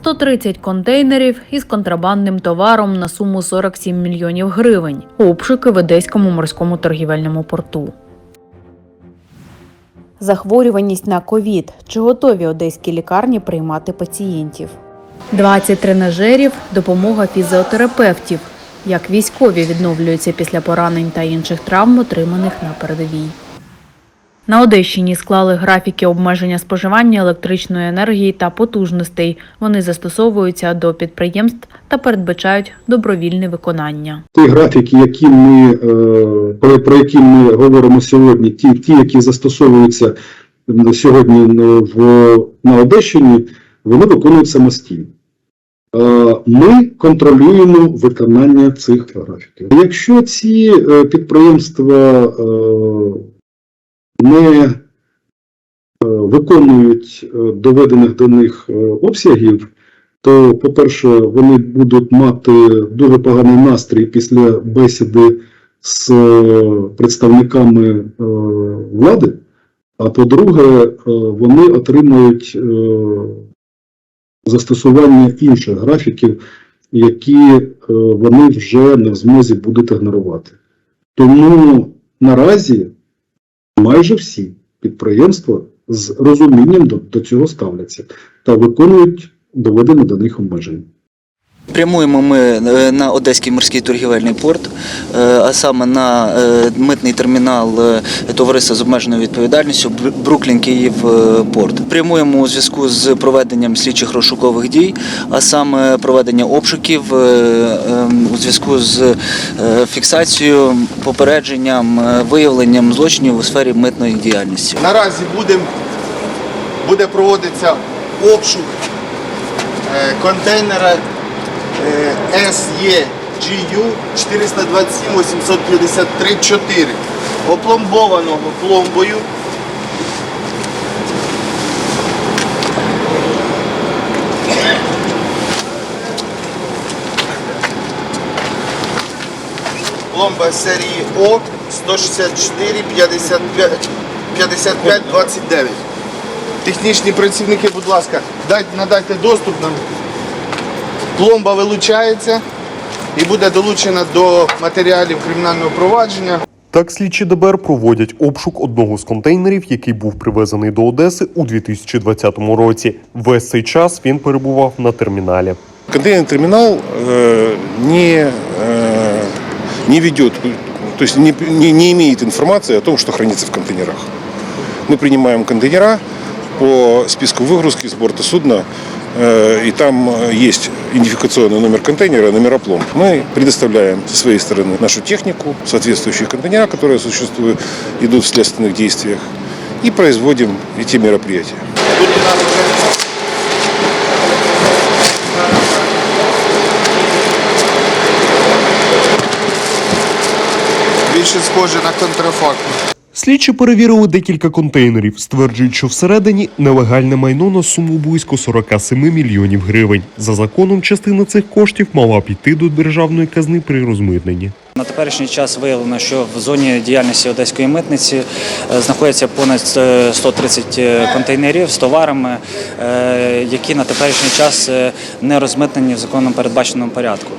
130 контейнерів із контрабандним товаром на суму 47 мільйонів гривень. Обшуки в Одеському морському торгівельному порту. Захворюваність на ковід. Чи готові одеські лікарні приймати пацієнтів? 20 тренажерів, допомога фізіотерапевтів. Як військові відновлюються після поранень та інших травм, отриманих на передовій. На Одещині склали графіки обмеження споживання електричної енергії та потужностей. Вони застосовуються до підприємств та передбачають добровільне виконання. ті графіки, які ми, е, про, які ми говоримо сьогодні, ті, ті, які застосовуються сьогодні в, на Одещині, вони виконують самостійно. Е, Ми контролюємо виконання цих графіків. Якщо ці е, підприємства не виконують е, доведених до них е, обсягів, то, по-перше, вони будуть мати дуже поганий настрій після бесіди з е, представниками влади. А по-друге, вони отримають е, застосування інших графіків, які вони вже не в змозі будуть ігнорувати. Тому наразі майже всі підприємства з розумінням до, до цього ставляться та виконують доведені до них обмеження. Прямуємо ми е, на Одеський морський торгівельний порт, е, а саме на е, митний термінал товариства з обмеженою відповідальністю Бруклін Київ порт. Прямуємо у зв'язку з проведенням слідчих розшукових дій, а саме проведення обшуків е, е, у зв'язку з фіксацією, попередженням, виявленням злочинів у сфері митної діяльності. Наразі будем, буде проводитися обшук контейнера SEGU 427 853 4 опломбованого пломбою. Пломба серії О 164 55 55 29. Технічні працівники, будь ласка, дайте, надайте доступ нам. Пломба вилучається і буде долучена до матеріалів кримінального провадження. Так, слідчі ДБР проводять обшук одного з контейнерів, який був привезений до Одеси у 2020 році. Весь цей час він перебував на терміналі. Контейнерный терминал э, не, э, не ведет, то есть не, не, не имеет информации о том, что хранится в контейнерах. Мы принимаем контейнера по списку выгрузки с борта судна, э, и там э, есть идентификационный номер контейнера, номер опломб. Мы предоставляем со своей стороны нашу технику, соответствующие контейнера, которые существуют, идут в следственных действиях, и производим эти мероприятия. Більше схоже на контрафакт. Слідчі перевірили декілька контейнерів, стверджують, що всередині нелегальне майно на суму близько 47 мільйонів гривень. За законом, частина цих коштів мала піти до державної казни при розмитненні. На теперішній час виявлено, що в зоні діяльності одеської митниці е, знаходяться понад е, 130 контейнерів з товарами, е, які на теперішній час е, не розмитнені в законом передбаченому порядку.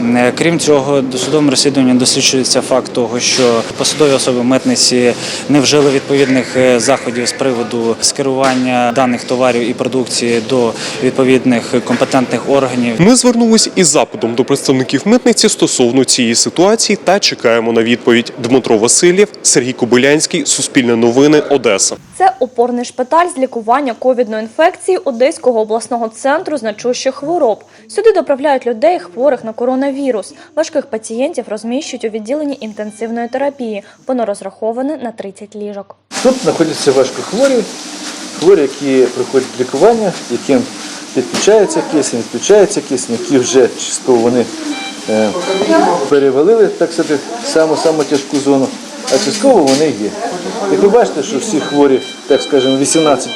Е, Крім цього, досудовим розслідуванням досліджується факт того, що посадові особи митниці не вжили відповідних е, заходів з приводу скерування даних товарів і продукції до відповідних компетентних органів. Ми звернулись із запитом до представників митниці стосовно цієї ситуації та чекаємо на відповідь. Дмитро Васильєв, Сергій Кобилянський, Суспільне новини, Одеса. Це опорний шпиталь з лікування ковідної інфекції Одеського обласного центру значущих хвороб. Сюди доправляють людей, хворих на коронавірус. Важких пацієнтів розміщують у відділенні інтенсивної терапії. Воно розраховане на 30 ліжок. Тут знаходяться важкохворі, хворі, які проходять лікування, яким підключається кисень, відключається кисень, які вже частково вони перевалили так сказати, саму саму тяжку зону, а частково вони є. Як ви бачите, що всі хворі, так скажемо, 18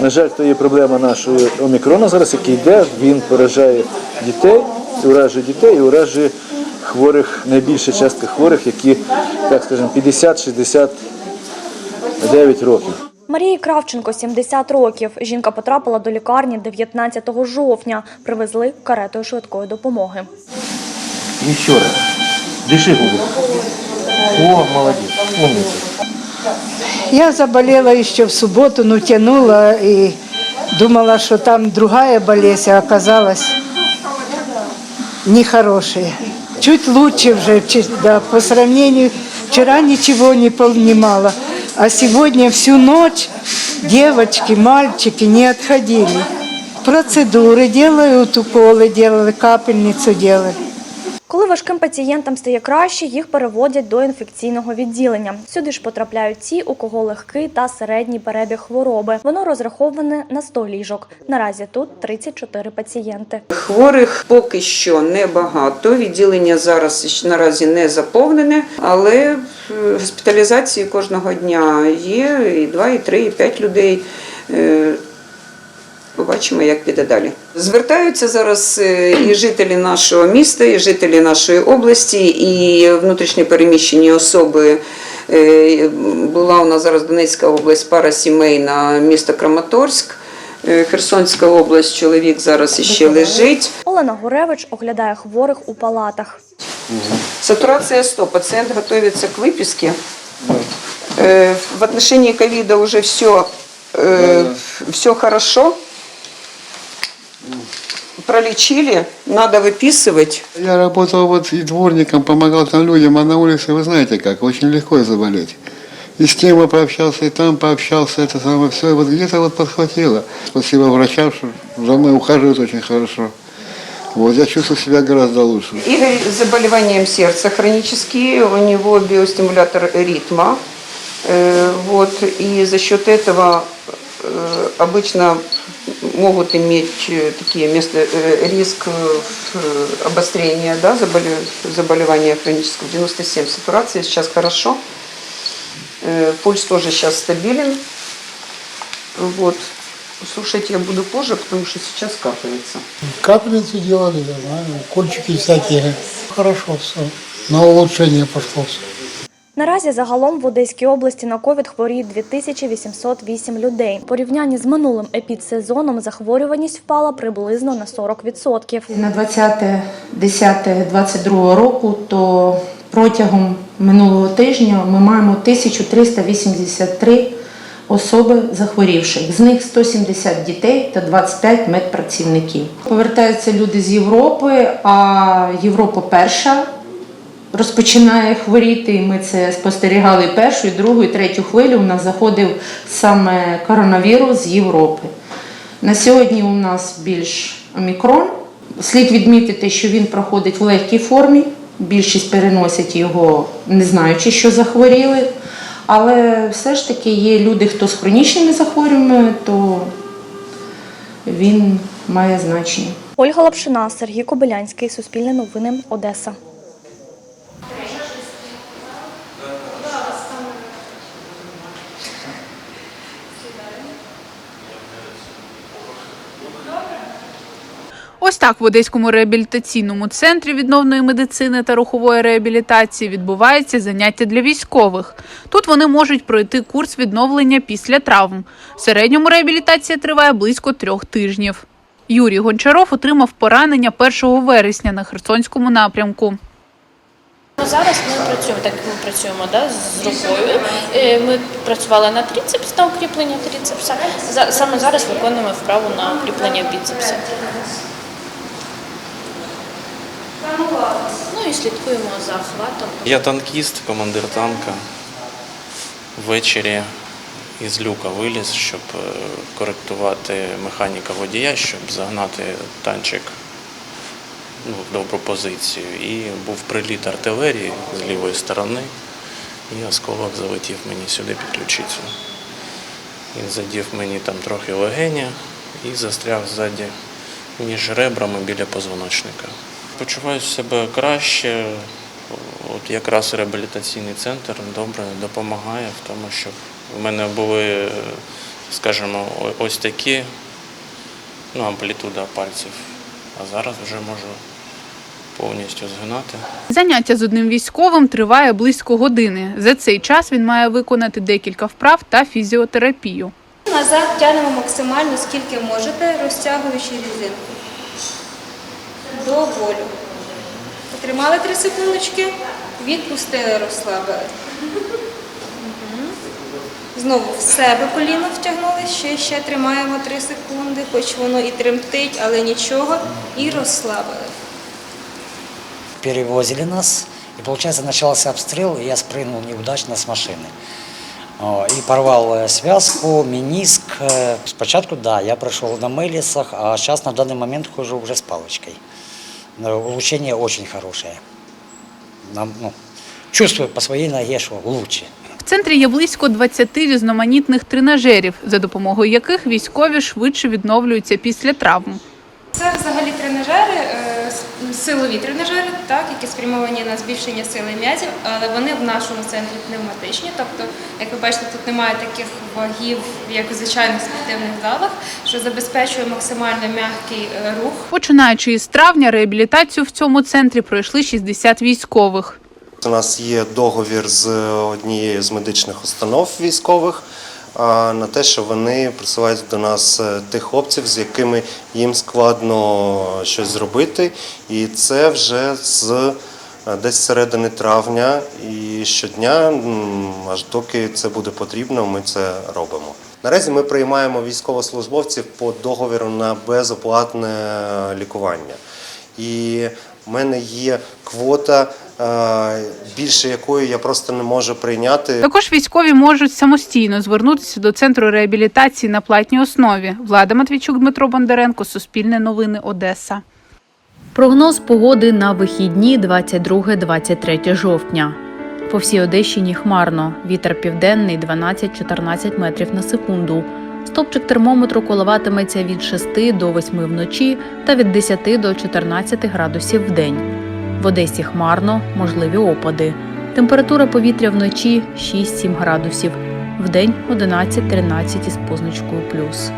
на жаль, то є проблема нашої омікрона зараз, який йде, він поражає дітей, уражує дітей і уражує хворих, найбільша частка хворих, які, так скажемо, 50-69 років. Марії Кравченко 70 років. Жінка потрапила до лікарні 19 жовтня. Привезли каретою швидкої допомоги. Еще раз. Дыши глубоко. О, молодец. Умница. Я заболела еще в субботу, но тянула и думала, что там другая болезнь, а оказалось нехорошая. Чуть лучше уже, чи- да, по сравнению, вчера ничего не понимала, а сегодня всю ночь девочки, мальчики не отходили. Процедуры делают, уколы делали, капельницу делали. Коли важким пацієнтам стає краще, їх переводять до інфекційного відділення. Сюди ж потрапляють ті, у кого легкий та середній перебіг хвороби. Воно розраховане на 100 ліжок. Наразі тут 34 пацієнти. Хворих поки що небагато. Відділення зараз наразі не заповнене, але е, госпіталізації кожного дня є і 2, і 3, і 5 людей. Побачимо, як піде далі. Звертаються зараз е, і жителі нашого міста, і жителі нашої області, і внутрішньо переміщені особи. Е, Була у нас зараз Донецька область, пара сімейна, місто Краматорськ. Е, Херсонська область, чоловік зараз іще лежить. Олена Гуревич оглядає хворих у палатах. Сатурация 100, пациент готовится к выписке. Э, В отношении ковида уже все, все хорошо. Пролечили, надо выписывать. Я работал вот и дворником, помогал там людям, а на улице, вы знаете как, очень легко заболеть. И с тем пообщался, и там пообщался, это самое все, и вот где-то вот подхватило. Спасибо врачам, что за мной ухаживают очень хорошо. Вот, я чувствую себя гораздо лучше. Игорь с заболеванием сердца хронические, у него биостимулятор ритма. Э, Вот, и за счет этого э, обычно могут иметь э, такие место, э, риск э, обострения да, заболе- заболевания хронического. 97 сатурация сейчас хорошо. Пульс тоже сейчас стабилен. Вот. Слушать я буду позже, потому что сейчас капается. Капельницу делали, знаю, кольчики всякие. Хорошо все. На улучшение пошло все. Наразі загалом в Одеській області на ковід хворіють 2808 людей. В порівнянні з минулим епідсезоном захворюваність впала приблизно на 40%. На 20.10.22 року, то протягом минулого тижня ми маємо 1383 особи захворівших. З них 170 дітей та 25 медпрацівників. Повертаються люди з Європи, а Європа перша розпочинає хворіти. і Ми це спостерігали першу, другу, і третю хвилю. У нас заходив саме коронавірус з Європи. На сьогодні у нас більш омікрон. Слід відмітити, що він проходить в легкій формі. Більшість переносять його, не знаючи, що захворіли. Але все ж таки є люди, хто з хронічними захворюваннями, то він має значення. Ольга Лапшина, Сергій Кобилянський, Суспільне новини, Одеса. Ось так в Одеському реабілітаційному центрі відновної медицини та рухової реабілітації відбувається заняття для військових. Тут вони можуть пройти курс відновлення після травм. В середньому реабілітація триває близько трьох тижнів. Юрій Гончаров отримав поранення 1 вересня на Херсонському напрямку. Ну, Зараз ми працюємо, так ми працюємо да, з рукою. Е, Ми працювали на трицепс, на укріплення трицепса. Саме зараз виконуємо вправу на укріплення біцепса. Ну і слідкуємо за охватом. Я танкіст, командир танка. Ввечері із люка виліз, щоб е, коректувати механіка водія, щоб загнати танчик ну, в добру позицію. І був приліт артилерії з лівої сторони, і осколок залетів мені сюди під ключицю. Він задів мені там трохи легеня і застряг ззаді між ребрами біля позвоночника. Почуваю себе краще. От якраз реабілітаційний центр добре допомагає в тому, щоб в мене були, скажімо, ось такі ну, амплітуда пальців, а зараз вже можу повністю згинати. Заняття з одним військовим триває близько години. За цей час він має виконати декілька вправ та фізіотерапію. Назад тягнемо максимально скільки можете, розтягуючи резинку. До болю. Потримали 3 секундочки, відпустили, розслабили. Знову в себе коліно втягнули, ще, ще тримаємо 3 секунди, хоч воно і тремтить, але нічого, і розслабили перевозили нас, и, получается, начался обстрел, и я спрыгнул неудачно с машины. О, И порвал э, связку, мениск. Э, Спочатку, да, я прошел на мелисах, а сейчас на данный момент хожу уже с палочкой. Но Улучшение очень хорошее. Нам, ну, чувствую по своей ноге, что лучше. В центрі є близько 20 різноманітних тренажерів, за допомогою яких військові швидше відновлюються після травм. Це взагалі тренажери, е, с- силові тренажери, так, які спрямовані на збільшення сили м'язів, але вони в нашому центрі пневматичні. Тобто, як ви бачите, тут немає таких вагів, як у звичайних спортивних залах, що забезпечує максимально м'який е, рух. Починаючи із травня, реабілітацію в цьому центрі пройшли 60 військових. У нас є договір з однією з медичних установ військових а, на те, що вони присилають до нас е, тих хлопців, з якими їм складно щось зробити. І це вже з е, десь середини травня і щодня, аж доки це буде потрібно, ми це робимо. Наразі ми приймаємо військовослужбовців по договору на безоплатне лікування. І в мене є квота, е, більше якої я просто не можу прийняти. Також військові можуть самостійно звернутися до центру реабілітації на платній основі. Влада Матвійчук, Дмитро Бондаренко, Суспільне новини, Одеса. Прогноз погоди на вихідні 22-23 жовтня. По всій Одещині хмарно. Вітер південний 12-14 метрів на секунду. Стопчик термометру коливатиметься від 6 до 8 вночі та від 10 до 14 градусів в день. В Одесі хмарно, можливі опади. Температура повітря вночі 6-7 градусів, вдень 11-13 із позначкою плюс.